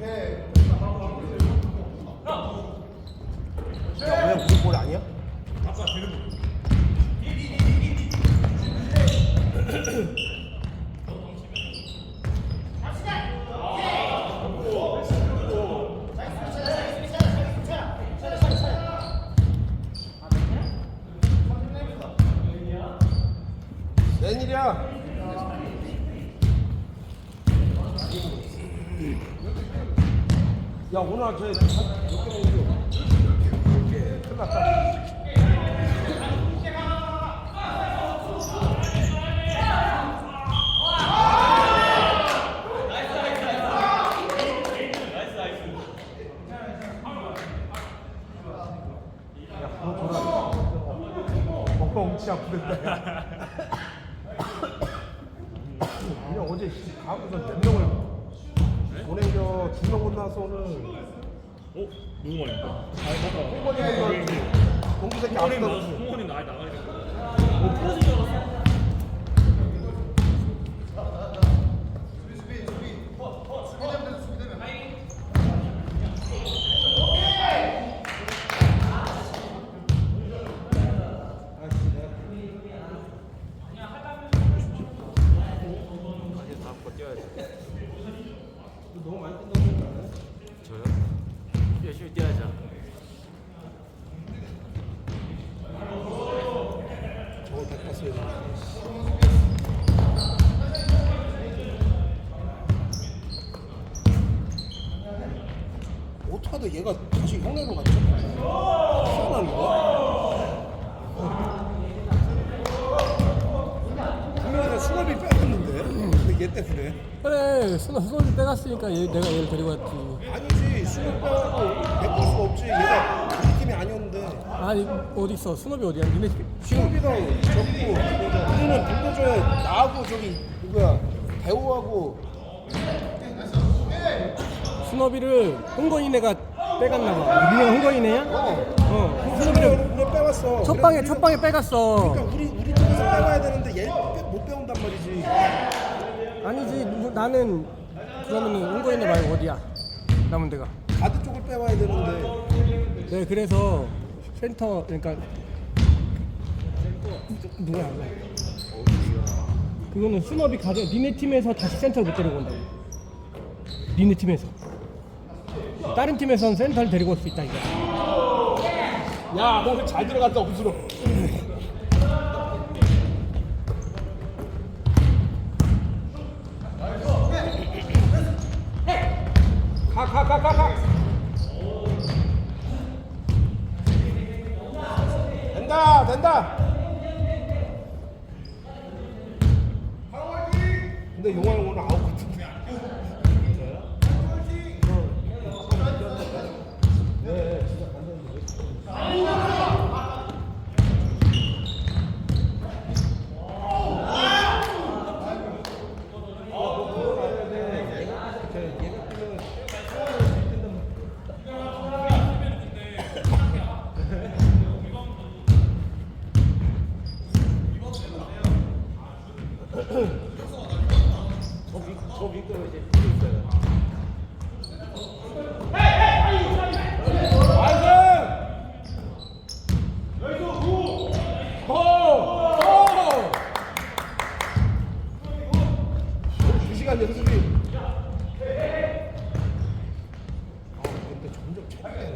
야, 왜 우리 볼 아니야? 웬일이야? 야 오늘 저 몇개 먹었어? 끝났다. 아프겠다. 그냥 어제 가고서 몇 명을 보내겨 두명 혼나서 오늘 어? 누구 말입니까? 아 홍건이는 맞다. 동구 새끼 홍원이 나 아프다. 홍원이 나 나가야. 뭐줄알았어. 너무 많이 끝나는 거 아니야? 저요? 열심히 뛰어야죠. 저걸 바꿨어야 돼. 어떡하다 얘가 다시 형네로 갔죠? 희한한 거야? 분명히 나 수갑이 뺐는데 근데 얘 때문에 그래 수너 수너를 빼갔으니까 얘, 내가 얘를 데리고 왔지 아니지 수갑 빼고 바꿀 수가 없지 얘가 팀이 아니었는데. 아니 어디 있어 수너비 어디야? 니네 수갑이랑 적고 우리는 불도저에 나하고 저기 누구야? 대호하고. 수너비를 홍건이네가 빼갔나 봐. 니네가 홍건이네야? 어. 어. 수너비를 우리 빼왔어. 첫 방에 첫 방에 빼갔어. 그러니까 우리 우리 쪽에서 빼와야 되는데 얘못 빼온단 말이지. 아니지. 뭐, 나는 그러면은 홍건이네 말고 어디야? 남은 데가 가드 쪽을 빼와야 되는데. 네 그래서 센터 그러니까 누구야? 그거는 수너비 가져 니네 팀에서 다시 센터를 못 데리고 온다고. 니네 팀에서. 다른 팀에서는 센터를 데리고 올 수 있다 이거 야, 너는 잘 들어갔다 없으로. 가, 가, 가, 가, 가. 된다, 된다. 근데 용환 오늘 아웃 같은데. 네, 진짜 간단한데. 저 밑으로 이제 연습이. 아, 근데 점점 차이가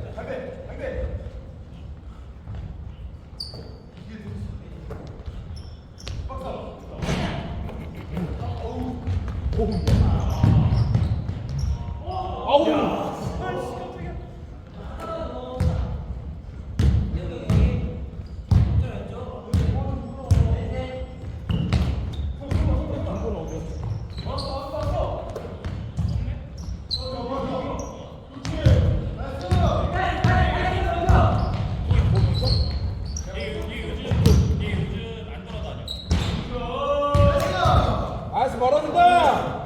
아우. 아이스 멀어진다.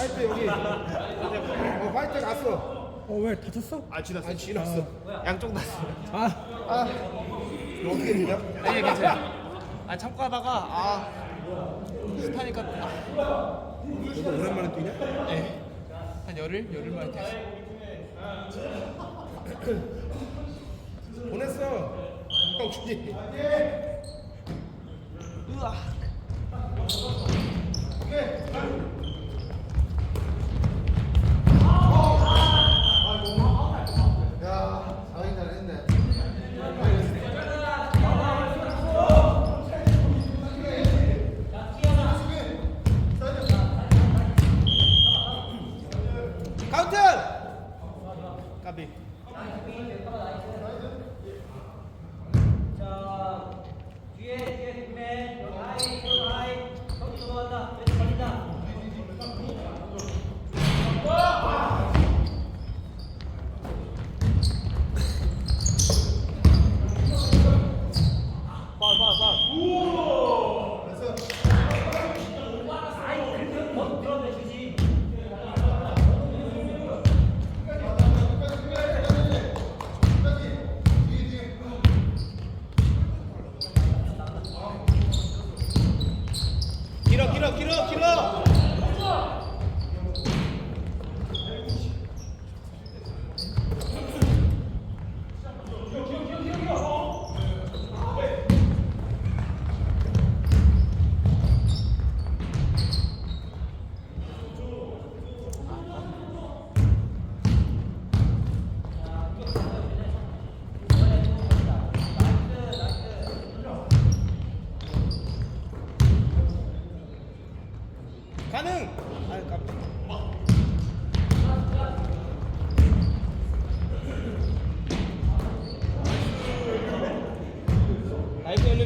화이트 여기. 어, 화이트 갔어. 어왜 다쳤어? 아 지났어. 지났어. 양쪽 다. 아 아. 너 어떻게 되냐? 아니 괜찮아. 아 참고 하다가 아 습하니까 아, 너도 오랜만에 뛰냐? 한 열흘 열흘 만에 됐어. 보냈어. 형 주지. 으아. 야,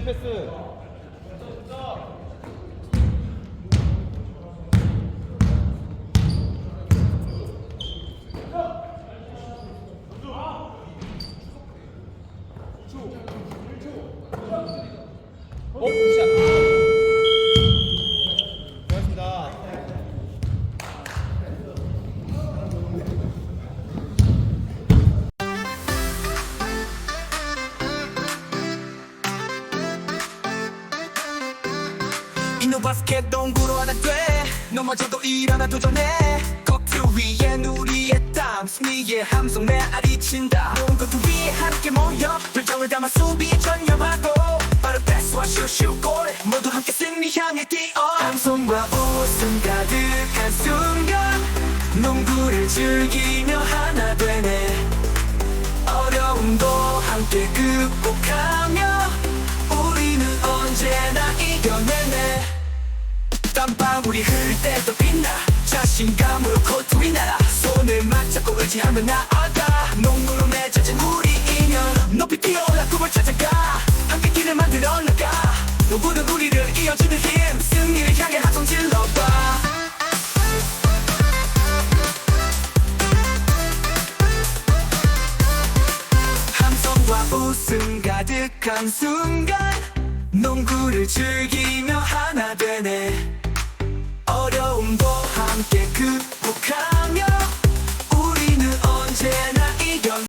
열린 패스. 오, 굿샷. 이노 바스켓 농구로 하나 돼. 넘어져도 일어나 도전해. 코트 위에 우리의 땀 승리의 함성 메아리 친다. 농구도 위에 함께 모여. 결정을 담아 수비에 전념하고. 빠른 패스와 슛슛골 모두 함께 승리 향해 뛰어. 함성과 웃음 가득한 순간 농구를 즐기며 하나 되네. 어려움도 함께 극복하며 땀방울이 흐를 때도 빛나. 자신감으로 코트 위나라 손을 맞잡고 의지하며 나아가. 농구로 맺어진 우리 인연. 높이 뛰어올라 꿈을 찾아가. 함께 길을 만들어 나가. 농구는 우리를 이어주는 힘. 승리를 향해 한손 질러봐. 함성과 웃음 가득한 순간 농구를 즐기며 하나 되네 어려움도 함께 극복하며 우리는 언제나 이겨